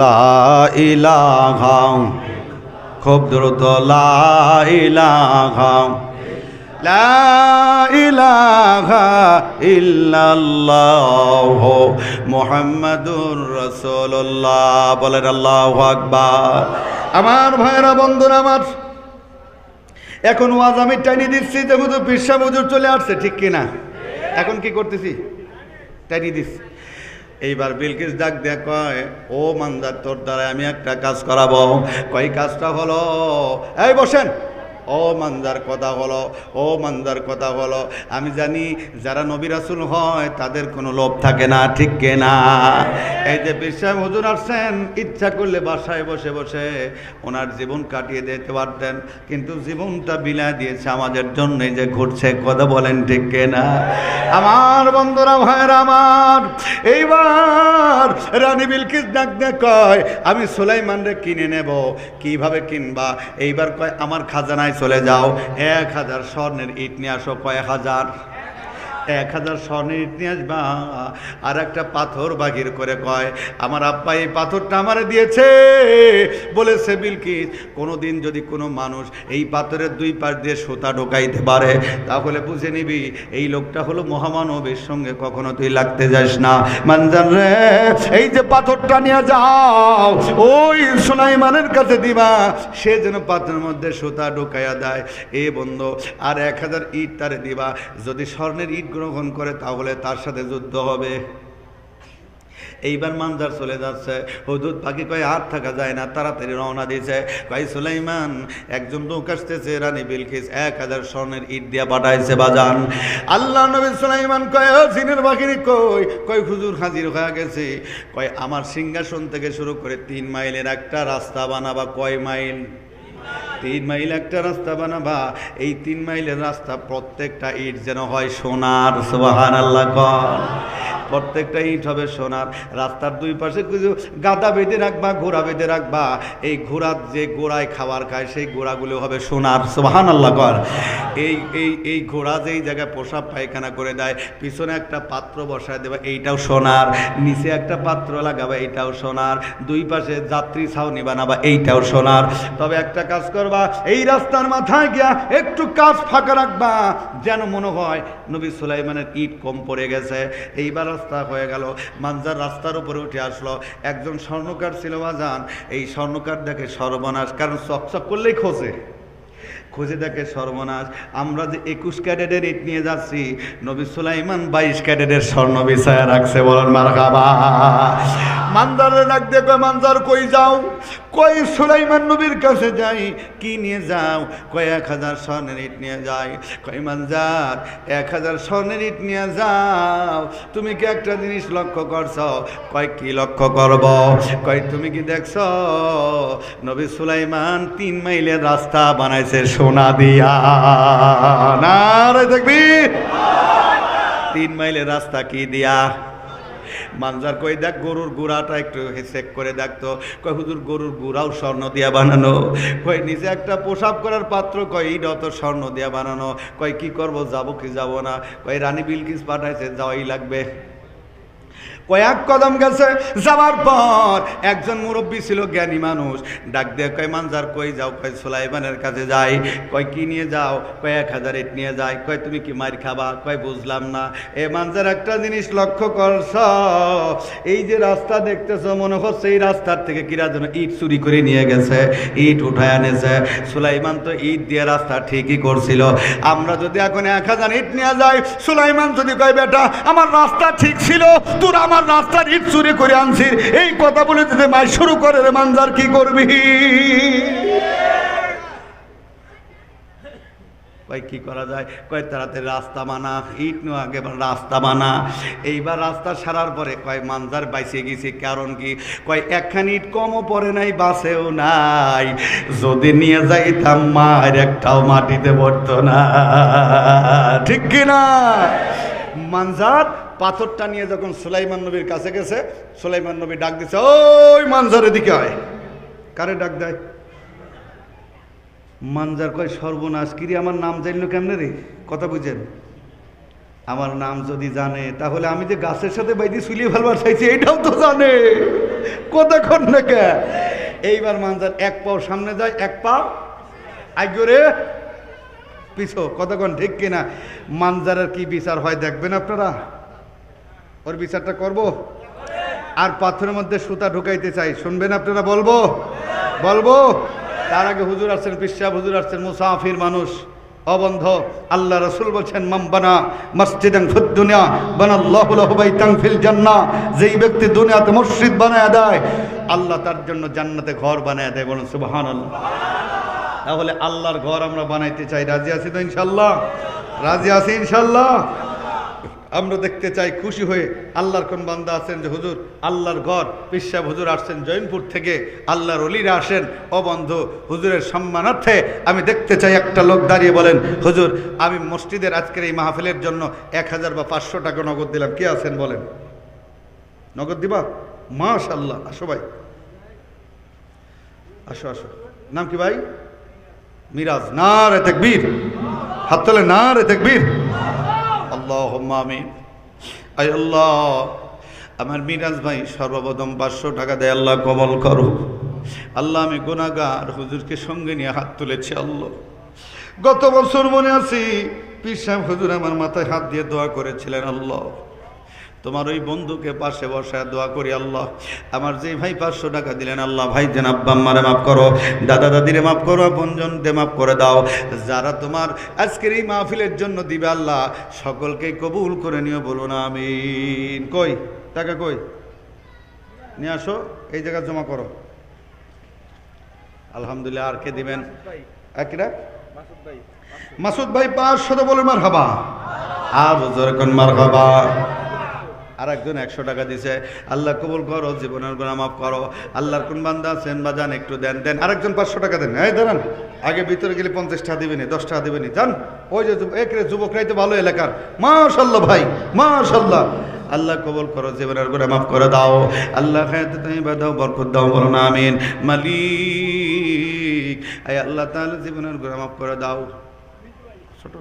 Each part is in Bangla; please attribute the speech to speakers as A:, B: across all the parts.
A: লা ইলাহা, খুব দ্রুত লা ইলাহা লা ইলাহা ইল্লাল্লাহ মুহাম্মাদুর রাসূলুল্লাহ, বলেন আমার ভাইরা বন্ধুরা আমার, এখন ওয়াজ আমি টাইনি দিচ্ছি হুজুর পিসা হুজুর চলে আসছে, ঠিক কিনা? এখন কি করতেছি? টাইনি দিচ্ছি। এইবার বিলকিস ডাক দিয়ে কয়, ও মানজার তোর দ্বারা আমি একটা কাজ করাবো। কয় কাজটা হলো এই বসেন। ও মানজার কথা হলো ও মানজার কথা হলো আমি জানি যারা নবী হয়, তাদের কোনো লোভ থাকে না, ঠিক না? এই যে বিশ্বাস, হুজুর আসছেন, ইচ্ছা করলে বাসায় বসে বসে ওনার জীবন কাটিয়ে দিতে পারতেন, কিন্তু জীবনটা বিলায় দিয়েছে আমাদের জন্য যে ঘুরছে কথা বলেন ঠিক না? আমার বন্ধুরা, ভাইয়ের আমার, এইবার রানী বিলকিস ডাক কয়, আমি সুলাইমানরে কিনে নেব, কীভাবে কিনবা? এইবার কয়, আমার খাজানায় চলে যাও এক হাজার স্বর্ণের ইট নিয়ে আসো কয়েক হাজার। এক হাজার স্বর্ণের নিয়ে আসবা আর একটা পাথর বাগির করে কয়, আমার আব্বা এই পাথরটা আমারে দিয়েছে। বলেছে বিলকিস কোনো দিন যদি কোনো মানুষ এই পাথরের দুই পাশ দিয়ে সুতা ঢোকাইতে পারে, তাহলে বুঝে নিবি, এই লোকটা হলো মহামানবের সঙ্গে কখনো তুই লাগতে যাস না। মানজান রে, এই যে পাথরটা নিয়ে যাও, ওই সুলাইমানের কাছে দিবা। সে যেন পাথরের মধ্যে সুতা ঢোকাইয়া দেয়, এ বন্ধু, আর এক হাজার ইট তারে দিবা। যদি স্বর্ণের ইট গ্রহণ করে তাহলে তার সাথে যুদ্ধ হবে। এইবার মানজার চলে যাচ্ছে। হুদুদ পাখি কয় আর থাকা যায় না, তাড়াতাড়ি রওনা দিয়েছে কয়, সুলাইমান, একজন লোক আসতেছে, রানী বিলকিস, এক হাজার স্বর্ণের ইট দিয়া পাঠাইছে বাজান। আল্লাহ নবী সুলাইমান কয় সিনের বাহিনী কই? কয়, হুজুর হাজির হয়ে গেছে। কয়, আমার সিংহাসন থেকে শুরু করে তিন মাইলের একটা রাস্তা বানাবা কয় মাইল? তিন মাইল একটা রাস্তা বানাবা, এই তিন মাইলের রাস্তা প্রত্যেকটা ইট যেন হয় সোনার সোহান আল্লাহ কর। প্রত্যেকটা ইট হবে সোনার। রাস্তার দুই পাশে কিছু গাদা বেঁধে রাখবা, ঘোড়া বেঁধে রাখবা। এই ঘোড়ার যে গোড়ায় খাবার খায়, সেই গোড়াগুলো হবে সোনার। সোহান আল্লাহ কর। এই এই এই ঘোড়া যেই জায়গায় পোশাক পায়খানা করে দেয়, পিছনে একটা পাত্র বসায় দেবে, এইটাও সোনার। নিচে একটা পাত্র লাগাবে, এইটাও সোনার। দুই পাশে যাত্রী ছাউনি বানাবা, এইটাও সোনার। তবে একটা কাজ করবা, এই রাস্তার মাথায় গিয়া একটু কাজ ফাঁকা রাখবা, যেন মনে হয় নবী সুলাইমানের ইট কম পড়ে গেছে। এইবার রাস্তা হয়ে গেল। মাঞ্জার রাস্তার উপরে উঠে আসলো। একজন স্বর্ণকার ছিল বাজান এই স্বর্ণকার দেখে সর্বনাশ, কারণ চকচক করলেই খোঁজে। খুঁজে দেখে সর্বনাশ, আমরা যে একুশ ক্যাডেটের ইট নিয়ে যাচ্ছি, নবী সুলাইমান বাইশ ক্যাডেটের স্বর্ণ বিষয় রাখছে, বলেন মার খাবা মানজারে ডাক দিয়ে কয় মানজার কই যাও? কই সুলাইমান নবীর কাছে যাই। কি নিয়ে যাও? কয়, এক হাজার স্বর্ণের ইট নিয়ে যাই। কয় মানজার এক হাজার স্বর্ণের ইট নিয়ে যাও। তুমি কি একটা জিনিস লক্ষ্য করছ? কয়, কি লক্ষ্য করব? কয়, তুমি কি দেখছ? নবী সুলাইমান তিন মাইলের রাস্তা বানাইছে সোনা দিয়া। না দেখবি তিন মাইলের রাস্তা কি দিয়া? মানজার কই দেখ গরুর গুড়াটা একটু চেক করে দেখতো কয়, হুজুর, গরুর গুড়াও স্বর্ণ দিয়া বানানো। কই নিজে একটা পোশাক করার পাত্র। কয় ইটাও তো স্বর্ণ দিয়া বানানো। কয়, কি করব? যাব কি যাব না? কয়, রানী বিলকিস পাঠাইছে, যাওয়াই লাগবে। কয়েক কদম গেছে যাওয়ার পর একজন মুরব্বী ছিল জ্ঞানী মানুষ। ডাক দিয়ে কয়, মানজার কই যাও? কয়, সুলাইমানের কাছে যাই। কয়, কি নিয়ে যাও? কয়, এক হাজার ইট নিয়ে যাই। কয়, তুমি কি মার খাবা? কয়, বুঝলাম না। এ মানজার একটা জিনিস লক্ষ্য করছ, এই যে রাস্তা দেখতেছ, মনে হচ্ছে এই রাস্তার থেকে কিরা যেন ইট চুরি করে নিয়ে গেছে, ইট উঠায় আনেছে সুলাইমান তো ইট দিয়ে রাস্তা ঠিকই করছিল। আমরা যদি এখন এক হাজার ইট নিয়ে যাই, সুলাইমান যদি কয়, বেটা, আমার রাস্তা ঠিক ছিল তোর আমার রাস্তার ইট চুরি করে আনছিস এই কথা বলে যদি মাই শুরু করে রে মানজার, কি করবি? কি করা যায়? কয়, তাড়াতাড়ি রাস্তা বানা, ইট নো আগে রাস্তা বানা। এইবার রাস্তা সারার পরে কয়, মানজার বাইসে গেছে, কারণ কি? কয়, একখানি ইট কমও পড়ে নাই বাসেও নাই। যদি নিয়ে যাইতাম মার একটাও মাটিতে পড়তো না। ঠিক কি না মানজার পাথরটা নিয়ে যখন সুলাইমান নবীর কাছে গেছে, সুলাইমান নবী ডাক দিছে, ওই মানজার দিকে হয় কারে ডাক দেয়? মানজার কয়, সর্বনাশ কিরে আমার নাম জানলো কেমনে রে? কথা বুঝেন। আমার নাম যদি জানে, তাহলে আমি যে গাছের সাথে বাইদি শুলিয়ে ফেলবার চাইছি, এটাও তো জানে। কতক্ষণ নাকি? এইবার মানজার এক পাও সামনে যায়, এক পাও আগে পিছো, কতক্ষণ ঠিক কিনা? মানজারের কি বিচার হয়, দেখবেন আপনারা? ওর বিচারটা করব? আর পাথরের মধ্যে সুতা ঢুকাইতে চাই। শুনবেন আপনারা, বলব? বলব? তার আগে হুজুর আসছেন পিসাব হুজুর আসছেন, মুসাফির মানুষ। অবন্ধ আল্লাহ রসুল বলছেন মাম্বানা মসজিদান ফুদ দুনিয়া বানাল্লাহু লাহু বাইতান ফিল জান্নাহ। যেই ব্যক্তি দুনিয়াতে মসজিদ বানায় দেয়, আল্লাহ তার জন্য জান্নাতে ঘর বানায় দেয়। বলুন, সুবহানাল্লাহ। তাহলে আল্লাহর ঘর আমরা বানাইতে চাই। রাজি আছি তো ইনশাল্লাহ রাজি আছি ইনশাল্লাহ আমরা দেখতে চাই খুশি হয়ে আল্লাহর কোন বান্দা আছেন যে, হুজুর, আল্লাহর ঘর। পিসাব হুজুর আসছেন জৈনপুর থেকে, আল্লাহর অলিরা আসেন। ও বন্ধু, হুজুরের সম্মানার্থে আমি দেখতে চাই একটা লোক দাঁড়িয়ে বলেন, হুজুর, আমি মসজিদের আজকের এই মাহফিলের জন্য এক হাজার বা পাঁচশো টাকা নগদ দিলাম। কে আছেন বলেন? নগদ দিবা? মাস মাশাল্লাহ আসো ভাই। আসো আসো। নাম কি ভাই? মিরাজ। না রে তেকবীর হাত তোলে না রে তেকবীর আল্লাহ আই আল্লাহ, আমার মিরাজ ভাই সর্বপ্রথম পাঁচশো টাকা দেয়, আল্লাহ কবল করো আল্লাহ, আমি গোনাগার হুজুরকে সঙ্গে নিয়ে হাত তুলেছি, আল্লাহ। গত বছর মনে আছি, পীর সাহেব হুজুর আমার মাথায় হাত দিয়ে দোয়া করেছিলেন, আল্লাহ। তোমার ওই বন্ধুকে পাশে বসায় দোয়া করি, আল্লাহ। আমার যে ভাই পাঁচশো টাকা দিলেন, আল্লাহ, ভাই যেন আব্বা আম্মারে মাফ করো, দাদা, দাদিরে মাফ করো, আপনজনকে মাফ করে দাও। যারা তোমার আজকের এই মাহফিলের জন্য দিবে, আল্লাহ, সকলকে কবুল করে নিও বলো না আমি কই? টাকা কই? নিয়ে আসো, এই জায়গা জমা করো। আলহামদুলিল্লাহ, আর কে দিবেন? মাসুদ ভাই, পাঁচশো তো বলে মার হাবা আর যেরকম মার হাবা আর একজন একশো টাকা দিছে, আল্লাহ কবুল করো, জীবনের গুণা মাফ করো। আল্লাহর কোন বান্দা আছেন বা যান একটু দেন দেন। আরেকজন পাঁচশো টাকা দেন। এই দাঁড়ান, আগে ভিতরে গেলে পঞ্চাশ টাকা দিবেনি, দশ টাকা দিবেনি। যান, ওই যে একরে যুবকরাই তো ভালো এলাকার। মাশাল্লাহ ভাই মাশাল্লাহ আল্লাহ কবল করো, জীবনের গুণা মাফ করে দাও। আল্লাহ তুমি দাও, বরকত দাও, বলো না, আমিন। মালিক আল্লাহ তাহলে জীবনের গুণা মাফ করে দাও। ছোট।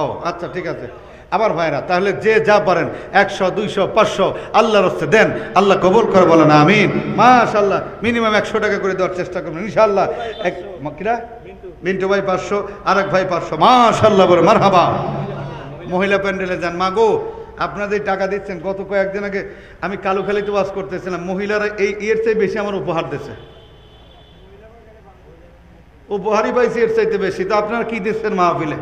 A: ও আচ্ছা ঠিক আছে। আবার ভাইরা, তাহলে যে যা পারেন, একশো, দুইশো, পাঁচশো, আল্লাহর হচ্ছে দেন। আল্লাহ কবুল করে বলেন, আমিন। মাশাল্লাহ মিনিমাম একশো টাকা করে দেওয়ার চেষ্টা করবেন ইনশাল্লাহ এক কিরা মিন্টু ভাই পাঁচশো, আরেক ভাই পাঁচশো। মাশাল্লাহ বলে মার হাবা মহিলা প্যান্ডেলে যান। মা গো, আপনাদের টাকা দিচ্ছেন। গত কয়েকদিন আগে আমি কালুখালিতে ওয়াজ করতেছিলাম। মহিলারা এই এর চেয়ে বেশি আমার উপহার দিচ্ছে। উপহারই পাইছি এর চাইতে বেশি। তো আপনারা কি দিচ্ছেন মাহফিলে?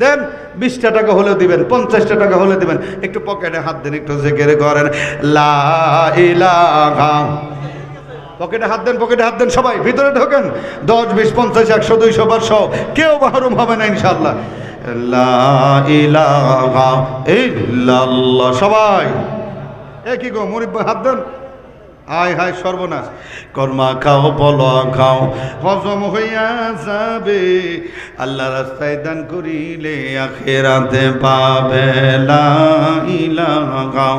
A: দেন বিশটা টাকা হলেও দিবেন, পঞ্চাশটা টাকা হলে দিবেন। একটু পকেটে হাত দেন, একটু জেকেরে করেন। পকেটে হাত দেন, পকেটে হাত দেন সবাই, ভিতরে ঢোকেন। দশ, বিশ, পঞ্চাশ, একশো, দুইশো পাঁচশো কেউ বাহরুম হবে না ইনশাল্লাহ সবাই। এ কি গো মরিব হাত দেন। হায় হায় সর্বনাশ। কর্মা খাও বল খাও, হজম হইয়া যাবে। আল্লাহ রাস্তায় দান করিলে আখেরাতে পাবে। ইলাহা।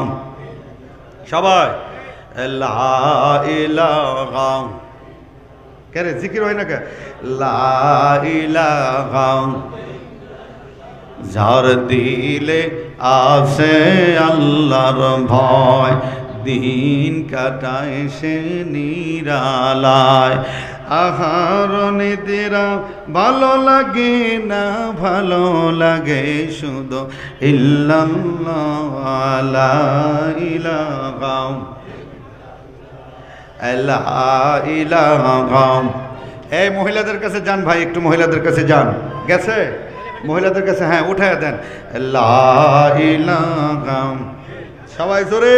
A: সবাই ইলাহা। কে রে, জিকির হয় না কে? লা ইলাহা। যার দিলে আছে আল্লাহর ভয়। দিন কাটায় সে নিরালায়। আহার নিদিরা ভালো লাগে না, ভালো লাগে শুধু ইলাহা। এই মহিলাদের কাছে যান ভাই, একটু মহিলাদের কাছে যান। গেছে? মহিলাদের কাছে হ্যাঁ উঠায় দেন। সবাই জোরে।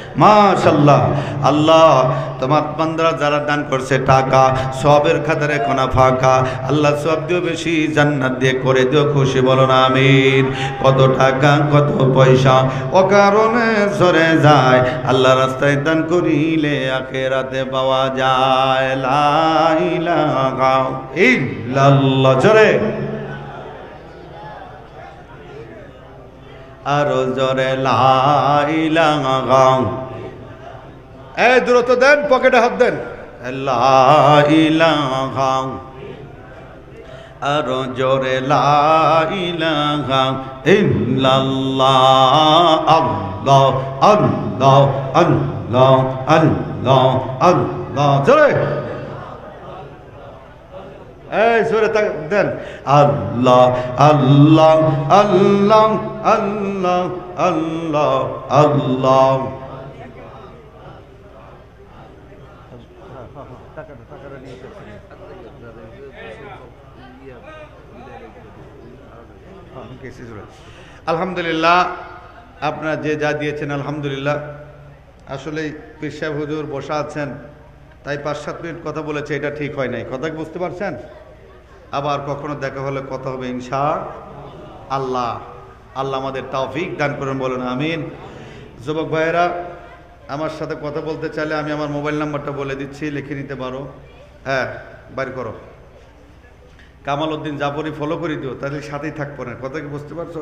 A: মাশাল্লাহ আল্লাহ, তোমার বান্দারা যারা দান করছে টাকা, সবের খাতারে কোনা ফাঁকা। আল্লাহ সব দিও বেশি জান্নাত দিয়ে করে দিও খুশি, বলো না আমিন। কত টাকা, কত পয়সা ও কারণে সরে যায়। আল্লাহ রাস্তায় দান করিলে আখেরাতে পাওয়া যায়। লা ইলাহা ইল্লাল্লাহ। জোরে। আরও জোরে লাইলাম এই দূরত্ব দেন পকেটে হাত দেন। লা ইলাহা আরও জোরে লা ইলাহা ইল্লাল্লাহ আল্লাহ আল্লাহ আল্লাহ আল্লাহ আল্লাহ। জোরে। এই জোরে তাক, দেন। আল্লাহ আল্লাহ আল্লাহ আল্লাহ আল্লাহ আল্লাহ। আলহামদুলিল্লাহ, আপনারা যে যা দিয়েছেন, আলহামদুলিল্লাহ। আসলে সাহেব হুজুর বসা আছেন। তাই পাঁচ সাত মিনিট কথা বলেছে, এটা ঠিক হয় নাই। কথা বুঝতে পারছেন? আবার কখনো দেখা হলে কথা হবে ইনশা আল্লাহ আল্লাহ আমাদের তৌফিক দান করুন, বলেন আমিন। যুবক ভাইয়েরা, আমার সাথে কথা বলতে চাইলে আমি আমার মোবাইল নাম্বারটা বলে দিচ্ছি, লিখে নিতে পারো। হ্যাঁ বাইর করো। কামাল উদ্দিন জাফরি ফলো করে দিও, তাহলে সাথেই থাকব না। কথা কি বুঝতে পারছ?